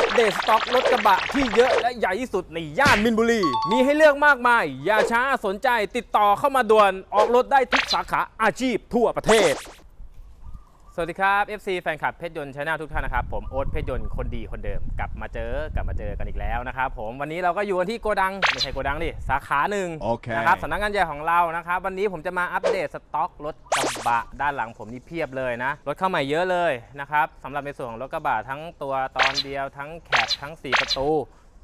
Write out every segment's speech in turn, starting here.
อัปเดตสต็อกรถกระบะที่เยอะและใหญ่ที่สุดในย่านมินบุรี มีให้เลือกมากมาย อย่าช้าสนใจติดต่อเข้ามาด่วน ออกรถได้ทุกสาขาอาชีพทั่วประเทศ สวัสดีครับ FC แฟนคลับเพชรยนต์ชาแนลทุกท่านนะครับ ผมโอ๊ตเพชรยนต์คนดีคนเดิมกลับมาเจอกลับมาเจอกันอีกแล้วนะครับผมวันนี้เราก็อยู่กันที่โกดังไม่ใช่โกดังดิสาขาหนึ่งโอเค นะครับสำนักงานใหญ่ของเรานะครับ วันนี้ผมจะมาอัปเดตสต็อกรถกระบะด้านหลังผมนี่เพียบเลยนะ รถเข้าใหม่เยอะเลยนะครับสำหรับในส่วนของรถกระบะทั้งตัวตอนเดียวทั้งแคปทั้ง4ประตู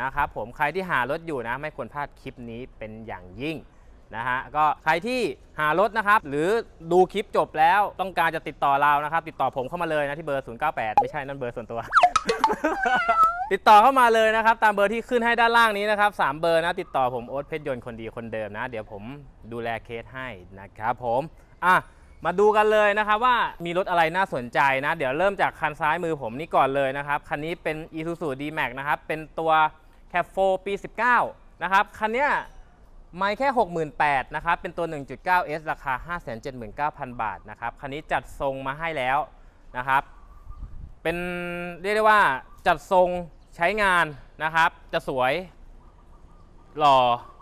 นะครับผมใครที่หารถอยู่นะ ไม่ควรพลาดคลิปนี้เป็นอย่างยิ่ง นะฮะก็ใครที่หารถนะครับ หรือดูคลิปจบแล้วต้องการจะติดต่อเรานะครับ ติดต่อผมเข้ามาเลยนะที่เบอร์ 098 ไม่ใช่นั่นเบอร์ส่วนตัว ติดต่อเข้ามาเลยนะครับ ตามเบอร์ที่ขึ้นให้ด้านล่างนี้นะครับสามเบอร์นะติดต่อผมโอ๊ตเพชรยนต์คนดีคนเดิมนะ เดี๋ยวผมดูแลเคสให้นะครับผมอะมาดูกันเลยนะครับว่ามีรถอะไรน่าสนใจนะ เดี๋ยวเริ่มจากคันซ้ายมือผมนี่ก่อนเลยนะครับ คันนี้เป็น Isuzu D-Max นะครับ เป็นตัว c a p 4ปี 19 นะครับ คันเนี้ย ไม่แค่ 68,000นะครับ เป็นตัว 1.9S ราคา 579,000 บาทนะครับ คันนี้จัดทรงมาให้แล้วนะครับ เป็นเรียกได้ว่าจัดทรงใช้งานนะครับ จะสวย หล่อ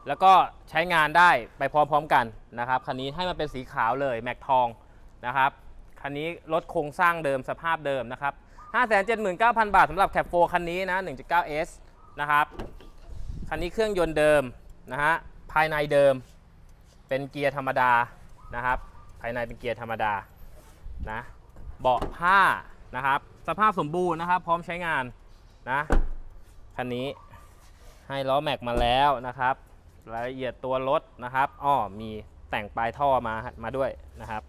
แล้วก็ใช้งานได้ไปพร้อมๆกันนะครับ คันนี้ให้มันเป็นสีขาวเลยแม็กทองนะครับ คันนี้รถโครงสร้างเดิมสภาพเดิมนะครับ 579,000 บาทสำหรับแคปโฟคันนี้นะ 1.9S นะครับ คันนี้เครื่องยนต์เดิมนะฮะ ภายในเดิมเป็นเกียร์ธรรมดานะครับ ภายในเป็นเกียร์ธรรมดานะเบาะผ้านะครับ สภาพสมบูรณ์นะครับ พร้อมใช้งานนะคันนี้ให้ล้อแม็กมาแล้วนะครับรายละเอียดตัวรถนะครับอ้อมีแต่งปลายท่อมามาด้วยนะครับ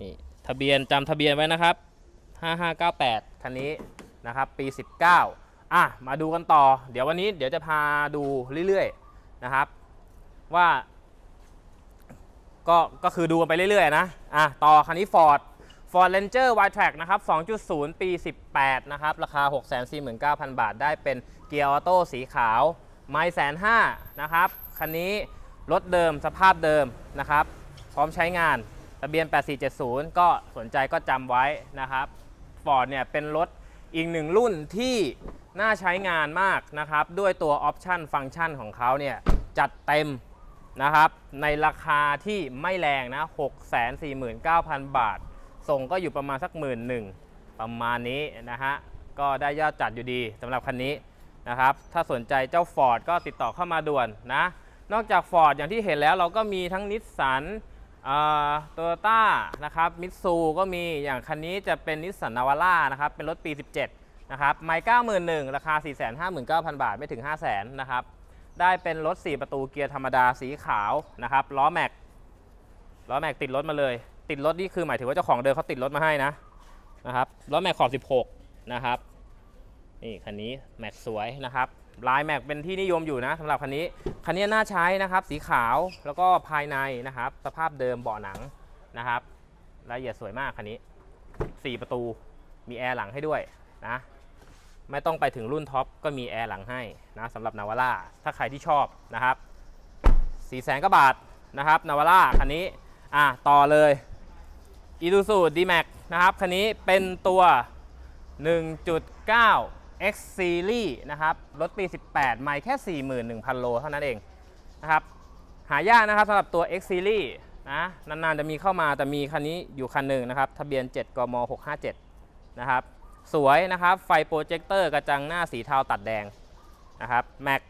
นี่ทะเบียนจำทะเบียนไว้นะครับ 5598 คันนี้นะครับ ปี 19อะมาดูกันต่อ เดี๋ยววันนี้เดี๋ยวจะพาดูเรื่อยๆนะครับ ว่า ก็ก็คือดูกันไปเรื่อยๆนะอะต่อคันนี้ Ford Ford Ranger Y-Track นะครับ 2.0 ปี 18 นะครับ ราคา 649,000 บาท ได้เป็นเกียร์ออโต้สีขาว ไม่แสนห้านะครับ คันนี้รถเดิมสภาพเดิมนะครับ พร้อมใช้งานทะเบียน 8470 ก็สนใจก็จำไว้นะครับ Ford เนี่ยเป็นรถอีกหนึ่งรุ่นที่น่าใช้งานมากนะครับ ด้วยตัวออปชันฟังก์ชันของเขาเนี่ยจัดเต็ม นะครับ ในราคาที่ไม่แรงนะ649,000 บาท ส่งก็อยู่ประมาณสักหมื่นหนึ่งประมาณนี้นะฮะ ก็ได้ยอดจัดอยู่ดีสำหรับคันนี้นะครับ ถ้าสนใจเจ้า Ford ก็ติดต่อเข้ามาด่วนนะ นอกจาก Ford อย่างที่เห็นแล้วเราก็มีทั้งนิสสันโตโยต้านะครับมิตซูก็มีอย่างคันนี้จะเป็นนิสสันนาวาร่านะครับ เป็นรถปี 17 นะครับ ไม่91,000 ราคา 459,000 บาท ไม่ถึง 500,000 นะครับ ได้เป็นรถ 4 ประตูเกียร์ธรรมดาสีขาวนะครับล้อแม็กล้อแม็กติดรถมาเลย ติดรถนี่คือหมายถึงว่าเจ้าของเดิมเขาติดรถมาให้นะนะครับล้อแม็กขอบ 16 นะครับนี่คันนี้แม็กสวยนะครับลายแม็กเป็นที่นิยมอยู่นะสำหรับคันนี้คันนี้น่าใช้นะครับสีขาวแล้วก็ภายในนะครับ สภาพเดิมเบาะหนังนะครับรายละเอียดสวยมากคันนี้ 4 ประตูมีแอร์หลังให้ด้วยนะ ไม่ต้องไปถึงรุ่นท็อปก็มีแอร์หลังให้นะสำหรับนาวาร่าถ้าใครที่ชอบนะครับ4 0 0แสนกว่าบาทนะครับนาวาร่าคันนี้อะต่อเลยอีดูซูดีแม็กนะครับคันนี้เป็นตัว 1.9 X Series นะครับรถปี 18 ไม่แค่ 41,000 โลเท่านั้นเองนะครับหายากนะครับสำหรับตัว X Series นะนานๆจะมีเข้ามาแต่มีคันนี้อยู่คันหนึ่งนะครับ ทะเบียน 7 กม 657 นะครับ สวยนะครับ ไฟโปรเจคเตอร์กระจังหน้าสีเทาตัดแดงนะครับแม็ก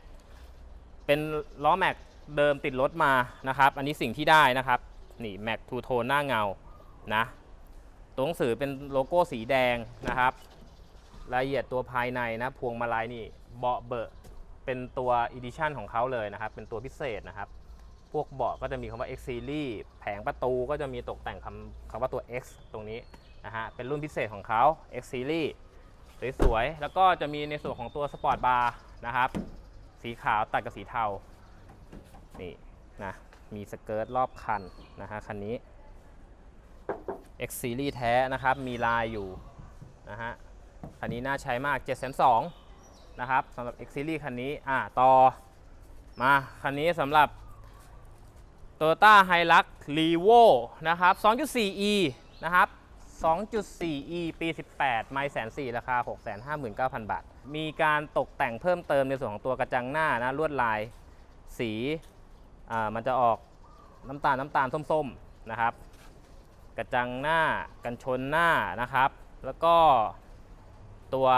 เป็นล้อแม็กเดิมติดรถมานะครับ อันนี้สิ่งที่ได้นะครับ นี่แม็กทูโทนหน้าเงานะตัวหนังสือเป็นโลโก้สีแดงนะครับรายละเอียดตัวภายในนะ พวงมาลัยนี่เบาะเบอะเป็นตัวอีดิชันของเขาเลยนะครับ เป็นตัวพิเศษนะครับ พวกเบาะก็จะมีคำว่า X Series แผงประตูก็จะมีตกแต่งคำคำว่าตัว X ตรงนี้ นะฮะ เป็นรุ่นพิเศษของเขา X Series สวยๆ แล้วก็จะมีในส่วนของตัวสปอร์ตบาร์นะครับ สีขาวตัดกับสีเทา นี่นะ มีสเกิร์ตรอบคันนะฮะ คันนี้ X Series แท้นะครับ มีลายอยู่นะฮะ คันนี้น่าใช้มาก 7 2 0 0นะครับสำหรับ X Series คันนี้ อ่าต่อ มา คันนี้สำหรับ Toyota Hilux Revo นะครับ 2.4e นะครับ 2.4e ปี 18 ไม่แสนสี่ราคา 659,000 บาท มีการตกแต่งเพิ่มเติมในส่วนของตัวกระจังหน้านะลวดลายสีมันจะออกน้ำตาลน้ำตาลส้มๆนะครับ กระจังหน้ากันชนหน้านะครับ แล้วก็ตัว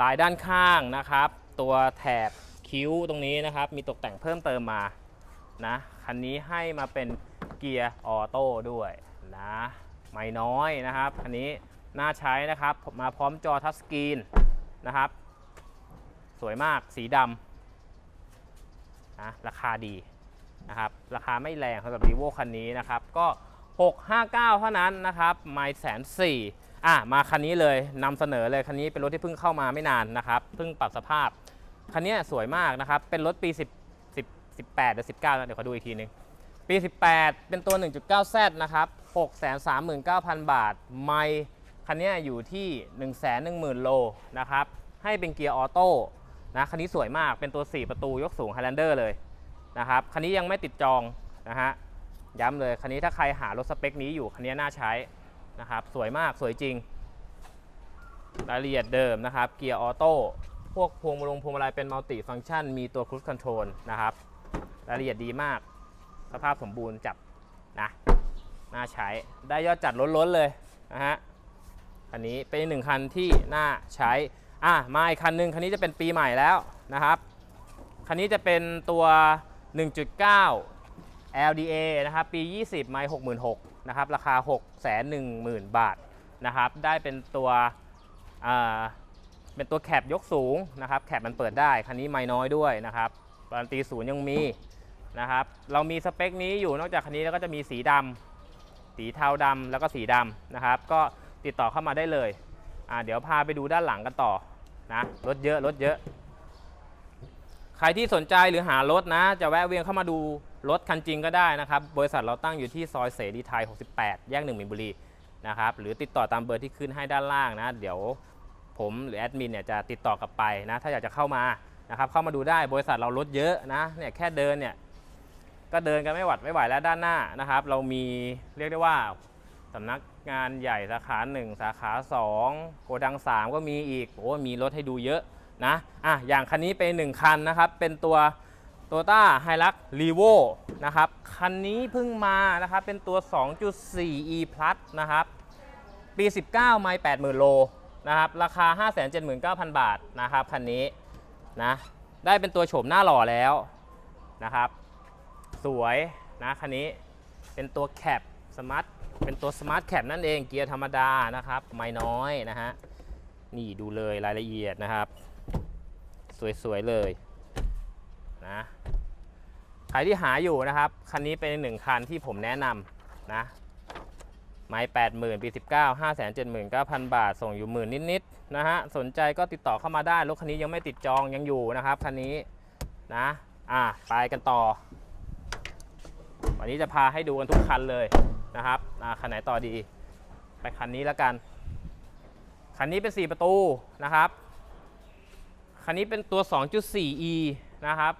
ลายด้านข้างนะครับ ตัวแถบคิ้วตรงนี้นะครับ มีตกแต่งเพิ่มเติมมานะคันนี้ให้มาเป็นเกียร์ออโต้ด้วยนะ ไม่น้อยนะครับคันนี้น่าใช้นะครับ มาพร้อมจอทัชสกรีนนะครับ สวยมากสีดำนะราคาดีนะครับ ราคาไม่แรงสำหรับ r ีโวคันนี้นะครับ ก็ 659 เท่านั้นนะครับ ไม่แสนสี่อะมาคันนี้เลยนำเสนอเลยคันนี้เป็นรถที่เพิ่งเข้ามาไม่นานนะครับ เพิ่งปรับสภาพ คันนี้สวยมากนะครับ เป็นรถปี 10 10 18หรือ19แล้วเดี๋ยวขอดูอีกทีหนึง ปี 18 เป็นตัว 1.9Z นะครับ 639,000 บาท ไม่คันนี้อยู่ที่ 110,000 โลนะครับ ให้เป็นเกียร์ออโต้นะ คันนี้สวยมาก เป็นตัว 4 ประตูยกสูง Highlander เลยนะครับ คันนี้ยังไม่ติดจองนะฮะ ย้ำเลย คันนี้ถ้าใครหารถสเปคนี้อยู่ คันนี้น่าใช้นะครับ สวยมาก สวยจริง รายละเอียดเดิมนะครับ เกียร์ออโต้ พวกพวงมาลงพวงมาลัยเป็นมัลติฟัง c t ชัน มีตัวค u ู e คอนโทรลนะครับ รายละเอียดดีมาก สภาพสมบูรณ์จับนะน่าใช้ได้ยอดจัดล้นๆเลยนะฮะคันนี้เป็นหนึ่งคันที่น่าใช้อะมาอีกคันหนึ่งคันนี้จะเป็นปีใหม่แล้วนะครับคันนี้จะเป็นตัว 1.9 LDA นะครับปี 20 ไม่66,000นะครับราคา 610,000 บาทนะครับได้เป็นตัวเป็นตัวแคปยกสูงนะครับแคปมันเปิดได้ คันนี้ไม่น้อยด้วยนะครับการันตีศูนย์ยังมี นะครับ เรามีสเปคนี้อยู่นอกจากคันนี้แล้วก็จะมีสีดำสีเทาดำแล้วก็สีดำนะครับ ก็ติดต่อเข้ามาได้เลยอ่าเดี๋ยวพาไปดูด้านหลังกันต่อนะรถเยอะรถเยอะ ใครที่สนใจหรือหารถนะ จะแวะเวียนเข้ามาดูรถคันจริงก็ได้นะครับ บริษัทเราตั้งอยู่ที่ซอยเสรีไทย 68 แยกหนึ่งมินบุรีนะครับหรือติดต่อตามเบอร์ที่ขึ้นให้ด้านล่างนะ เดี๋ยวผมหรือแอดมินเนี่ยจะติดต่อกลับไปนะ ถ้าอยากจะเข้ามานะครับเข้ามาดูได้บริษัทเรารถเยอะนะเนี่ยแค่เดินเนี่ย ก็เดินกันไม่หวัดไม่ไหวแล้วด้านหน้านะครับ เรามีเรียกได้ว่าสำนักงานใหญ่สาขา 1 สาขา 2 โกดัง 3 ก็มีอีกโอ้มีรถให้ดูเยอะนะอะอย่างคันนี้เป็น 1 คันนะครับ เป็นตัว t o y o t a h i l u x r e v o นะครับ คันนี้เพิ่งมานะครับ เป็นตัว 2.4e plus นะครับ ปี 19 ไม่80,000 โลนะครับ ราคา 579,000 บาทนะครับ คันนี้นะ ได้เป็นตัวโฉมหน้าหล่อแล้วนะครับ สวยนะคันนี้เป็นตัวแคปสมาร์ทเป็นตัวสมาร์ทแคปนั่นเองเกียร์ธรรมดานะครับ ไม่น้อยนะฮะนี่ดูเลยรายละเอียดนะครับ สวยๆเลยนะใครที่หาอยู่นะครับ คันนี้เป็นหนึ่งคันที่ผมแนะนำนะไม่แปดหมื่นปีสิบเก้าห้าแสนเจ็ดหมื่นเก้าพันบาท ส่งอยู่หมื่นนิดๆนะฮะสนใจก็ติดต่อเข้ามาได้รถคันนี้ยังไม่ติดจองยังอยู่นะครับคันนี้นะอะไปกันต่อ วันนี้จะพาให้ดูกันทุกคันเลยนะครับคันไหนต่อดี ไปคันนี้แล้วกัน คันนี้เป็น 4 ประตูนะครับ คันนี้เป็นตัว 2.4e นะครับ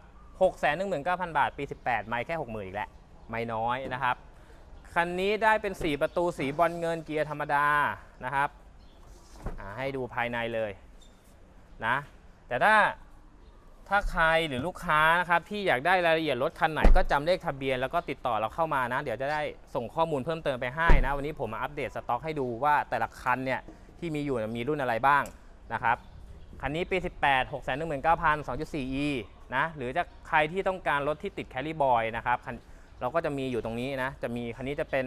619,000 บาท ปี 18 ไม่แค่ 60,000 อีกแล้วไม่น้อยนะครับ คันนี้ได้เป็น 4 ประตูสีบอลเงินเกียร์ธรรมดานะครับให้ดูภายในเลยนะ แต่ถ้า ถ้าใครหรือลูกค้านะครับที่อยากได้รายละเอียดรถคันไหนก็จำเลขทะเบียนแล้วก็ติดต่อเราเข้ามานะ เดี๋ยวจะได้ส่งข้อมูลเพิ่มเติมไปให้นะ วันนี้ผมมาอัปเดตสต็อกให้ดูว่าแต่ละคันเนี่ยที่มีอยู่มีรุ่นอะไรบ้างนะครับคันนี้ปี 18 6 1 9 0 0 2.4e นะหรือจะใครที่ต้องการรถที่ติดแคลรี่บอยนะครับเราก็จะมีอยู่ตรงนี้นะจะมีคันนี้จะเป็น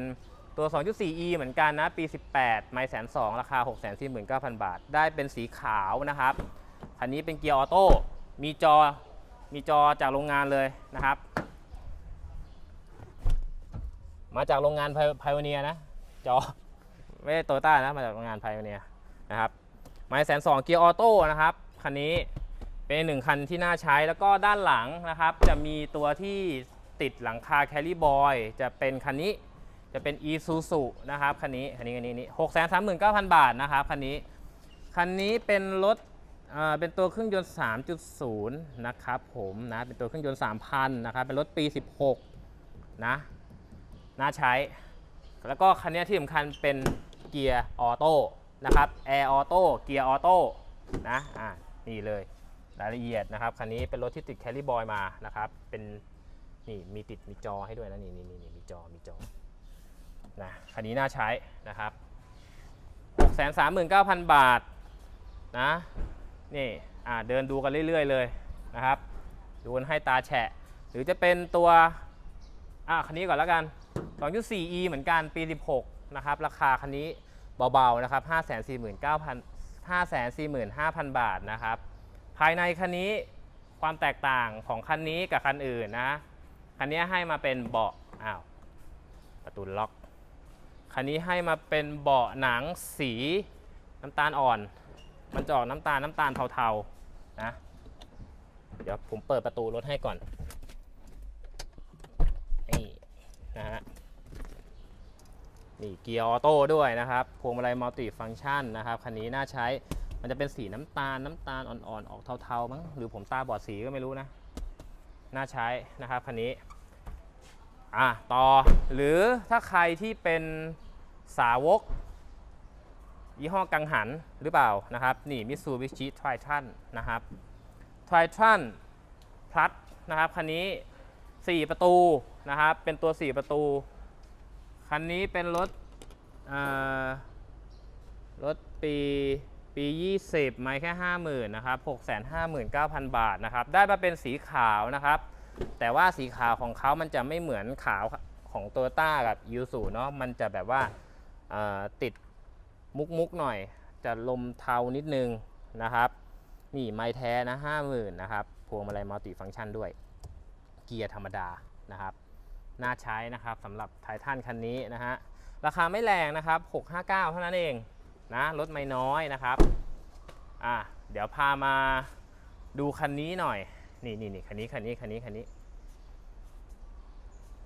ตัว 2.4e เหมือนกันนะ ปี 18 ไม่แสนสองราคา 6 4 9 0 0 0 บาท ได้เป็นสีขาวนะครับคันนี้เป็นเกียร์ออโต้ มีจอมีจอจากโรงงานเลยนะครับ มาจากโรงงานไพโอเนียนะ จอ ไม่ได้โตต้านะ มาจากโรงงานไพโอเนียนะครับไม้แสนสองเกียร์ออโต้นะครับ คันนี้เป็นหนึ่งคันที่น่าใช้แล้วก็ด้านหลังนะครับ จะมีตัวที่ติดหลังคาแคล r ่บอยจะเป็นคันนี้จะเป็น e s u s u นะครับคันนี้คันนี้คันนี้นี่หกแสนสามหมื่นเก้าพันบาทนะครับคันนี้คันนี้เป็นรถ เป็นตัวเครื่องยนต์ 3.0 นะครับผมนะเป็นตัวเครื่องยนต์ 3,000 นะครับ เป็นรถปี 16 นะน่าใช้ แล้วก็คันนี้ที่สำคัญเป็นเกียร์ออโต้นะครับแอร์ออโต้เกียร์ออโต้นะอ่านี่เลยรายละเอียดนะครับคันนี้เป็นรถที่ติดแคลิบอยมานะครับ เป็นนี่มีติดมีจอให้ด้วยนะนี่นี่นี่มีจอมีจอนะคันนี้น่าใช้นะครับ639,000 บาทนะ นี่เดินดูกันเรื่อย ๆ เลยนะครับ ดูนให้ตาแฉะ หรือจะเป็นตัวอะคันนี้ก่อนแล้วกัน 2.4e เหมือนกันปี 16 นะครับ ราคาคันนี้เบาๆนะครับ 549,000 545,000 บาทนะครับ ภายในคันนี้ความแตกต่างของคันนี้กับคันอื่นนะ คันนี้ให้มาเป็นเบาะอ้าวประตูล็อก คันนี้ให้มาเป็นเบาะหนังสีน้ำตาลอ่อน มันจะออกน้ำตาลน้ำตาลเทาๆนะ เดี๋ยวผมเปิดประตูรถให้ก่อน นี่นะฮะ นี่เกียร์ออโต้ด้วยนะครับ พวงมาลัยมัลติฟังก์ชันนะครับ คันนี้น่าใช้ มันจะเป็นสีน้ำตาลน้ำตาลอ่อนๆ ออกเทาๆมั้ง หรือผมตาบอดสีก็ไม่รู้นะ น่าใช้นะครับคันนี้อะต่อหรือถ้าใครที่เป็นสาวก ยี่ห้อกังหันหรือเปล่านะครับ นี่มิ t ซูบิชิทริทันนะครับทริทันพลัสนะครับคันนี้ 4 ประตูนะครับ เป็นตัว 4 ประตู คันนี้เป็นรถรถปีปี 20 ไม่แค่ 50,000นะครับ659,000 บาทนะครับ ได้มาเป็นสีขาวนะครับ แต่ว่าสีขาวของเขามันจะไม่เหมือนขาวของโตโยต้ากับยูสุเนาะมันจะแบบว่าติด มุกมุกหน่อยจะลมเทานิดนึงนะครับ นี่ไม้แท้นะ50,000นนะครับ พวงมาลัยมัลติฟังก์ชันด้วย เกียร์ธรรมดานะครับ น่าใช้นะครับสำหรับไททันคันนี้นะฮะ ราคาไม่แรงนะครับ 659 เท่านั้นเองนะรถไม่น้อยนะครับ อะเดี๋ยวพามาดูคันนี้หน่อย นี่นี่นี่คันนี้คันนี้คันนี้คันนี้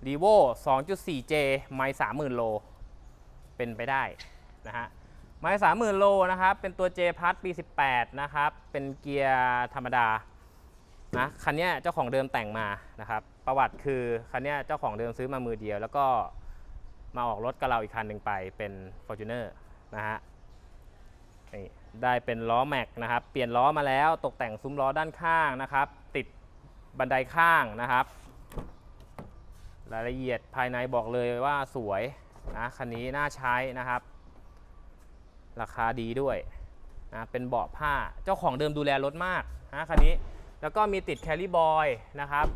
r e v o 2.4J ไม่30,000 โล เป็นไปได้นะฮะ ไม้30,000โลนะครับ เป็นตัว J พัทปี 18 นะครับ เป็นเกียร์ธรรมดานะคันนี้เจ้าของเดิมแต่งมานะครับ ประวัติคือคันนี้เจ้าของเดิมซื้อมามือเดียว แล้วก็มาออกรถกับเราอีกคันหนึ่งไปเป็น Fortuner นะฮะนี่ได้เป็นล้อแม็กนะครับ เปลี่ยนล้อมาแล้วตกแต่งซุ้มล้อด้านข้างนะครับ ติดบันไดข้างนะครับ รายละเอียดภายในบอกเลยว่าสวยนะคันนี้น่าใช้นะครับ ราคาดีด้วยนะเป็นเบาะผ้าเจ้าของเดิมดูแลรถมากนะคันนี้แล้วก็มีติดแคลิบอยนะครับ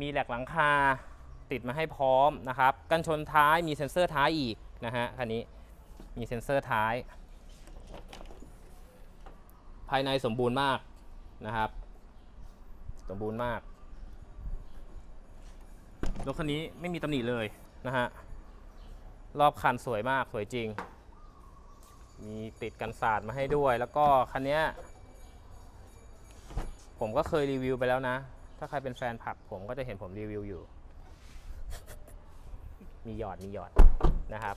มีแหลกหลังคาติดมาให้พร้อมนะครับ กันชนท้ายมีเซ็นเซอร์ท้ายอีกนะฮะคันนี้มีเซ็นเซอร์ท้าย ภายในสมบูรณ์มากนะครับ สมบูรณ์มากรถคันนี้ไม่มีตำหนิเลยนะฮะรอบคันสวยมากสวยจริง มีติดกันศาสาดมาให้ด้วย แล้วก็คันนี้ผมก็เคยรีวิวไปแล้วนะ ถ้าใครเป็นแฟนผับผมก็จะเห็นผมรีวิวอยู่ มีหยอดมีหยอดนะครับ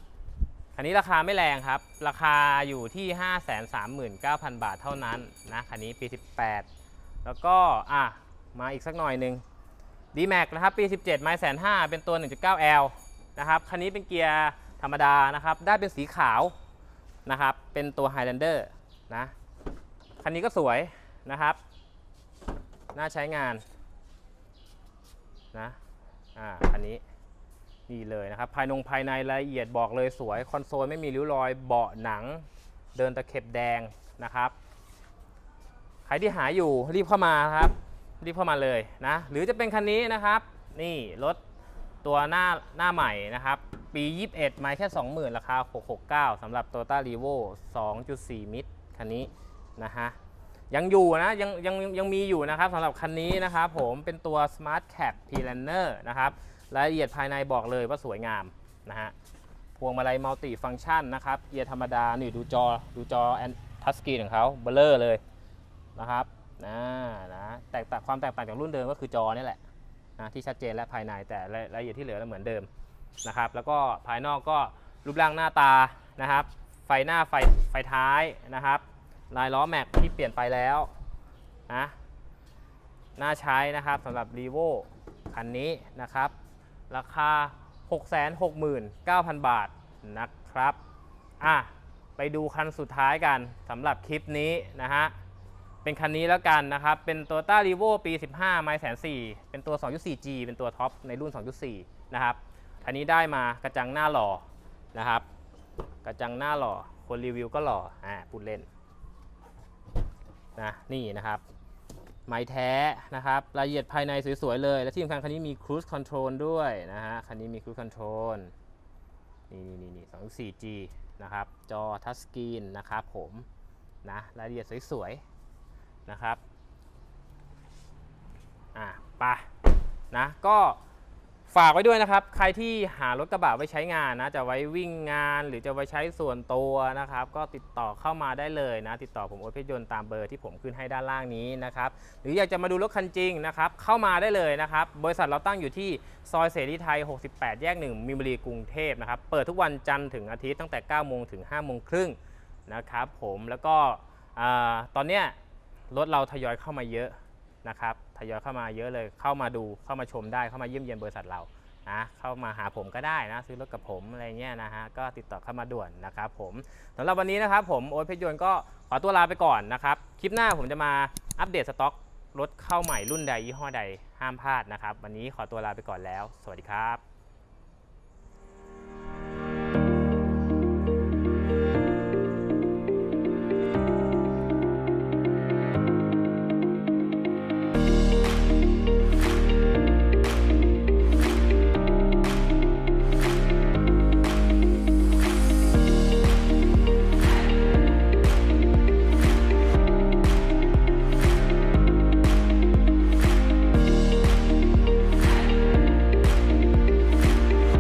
คันนี้ราคาไม่แรงครับ ราคาอยู่ที่ 539,000 บาทเท่านั้นนะ คันนี้ปี 18 แล้วก็อะมาอีกสักหน่อยหนึ่ง D-Max นะครับปี 17 ไม้แสนห้าเป็นตัว 1.9L นะครับ คันนี้เป็นเกียร์ธรรมดานะครับ ได้เป็นสีขาว นะครับ เป็นตัว Highlander นะ คันนี้ก็สวยนะครับ น่าใช้งานนะอ่าคันนี้นี่เลยนะครับ ภายนงภายในรายละเอียดบอกเลยสวย คอนโซลไม่มีริ้วรอย เบาะหนัง เดินตะเข็บแดงนะครับ ใครที่หาอยู่รีบเข้ามาครับ รีบเข้ามาเลยนะ หรือจะเป็นคันนี้นะครับ นี่รถ ตัวหน้าหน้าใหม่นะครับ ปี 21 ไม่แค่ 20,000 ราคา 669สำหรับ Toyota r e v o 2.4 มิตรคันนี้นะฮะยังอยู่นะยังยังยังมีอยู่นะครับสำหรับคันนี้นะครับผมเป็นตัว Smart Cap p l a n n e r นะครับรายละเอียดภายในบอกเลยว่าสวยงามนะฮะพวงมาลัยมัลติฟัง c t ชันนะครับเกียร์ธรรมดา นี่ดูจอดูจอแอนทัสกีของเขาเบลเลอร์เลยนะครับนะนะแตกต่างความแตกต่างจากรุ่นเดิมก็คือจอนี่แหละ นะที่ชัดเจนและภายในแต่รายละเอียดที่เหลือเหมือนเดิมนะครับ แล้วก็ภายนอกก็รูปร่างหน้าตานะครับ ไฟหน้าไฟไฟท้ายนะครับ ลายล้อแม็กที่เปลี่ยนไปแล้วนะน่าใช้นะครับสำหรับ r e v o คันนี้นะครับ ราคา 669,000 บาทนะครับ อะ ไปดูคันสุดท้ายกันสำหรับคลิปนี้นะฮะ เป็นคันนี้แล้วกันนะครับ เป็น Toyota r e v o ปี 15 ไมล์แสนสี่เป็นตัว 2.4G เป็นตัวท็อปในรุ่น 2.4 นะครับอันนี้ได้มากระจังหน้าหล่อนะครับ กระจังหน้าหล่อ คนรีวิวก็หล่อ อ่าพูดเล่นนะนี่นะครับ ไม้แท้นะครับ รายละเอียดภายในสวยๆเลย และที่สำคัญคันนี้มี Cruise Control ด้วยนะฮะ คันนี้มี Cruise Control นี่นี่นี่สองสี่ G นะครับ จอทัชสกรีนนะครับผม นะ รายละเอียดสวยๆ นะครับอะไปะนะก็ฝากไว้ด้วยนะครับ ใครที่หารถกระบะไว้ใช้งานนะ จะไว้วิ่งงานหรือจะไว้ใช้ส่วนตัวนะครับ ก็ติดต่อเข้ามาได้เลยนะ ติดต่อผมโอ๊ตเพชรยนต์ตามเบอร์ที่ผมขึ้นให้ด้านล่างนี้นะครับ หรืออยากจะมาดูรถคันจริงนะครับ เข้ามาได้เลยนะครับ บริษัทเราตั้งอยู่ที่ซอยเสรีไทย 68 แยก 1 มิมบุรีกรุงเทพนะครับ เปิดทุกวันจันทร์ถึงอาทิตย์ตั้งแต่ 9 โมงถึง 5 โมงครึ่งนะครับผม แล้วก็อตอนเนี้ย รถเราทยอยเข้ามาเยอะนะครับทยอยเข้ามาเยอะเลยเข้ามาดูเข้ามาชมได้เข้ามาเยี่ยมเยียนบริษัทเรานะเข้ามาหาผมก็ได้นะซื้อรถกับผมอะไรเงี้ยนะฮะก็ติดต่อเข้ามาด่วนนะครับผมสำหรับวันนี้นะครับผมโอ๊ตเพชรยนต์ก็ขอตัวลาไปก่อนนะครับคลิปหน้าผมจะมาอัปเดตสต็อกรถเข้าใหม่รุ่นใดยี่ห้อใดห้ามพลาดนะครับ วันนี้ขอตัวลาไปก่อนแล้ว สวัสดีครับ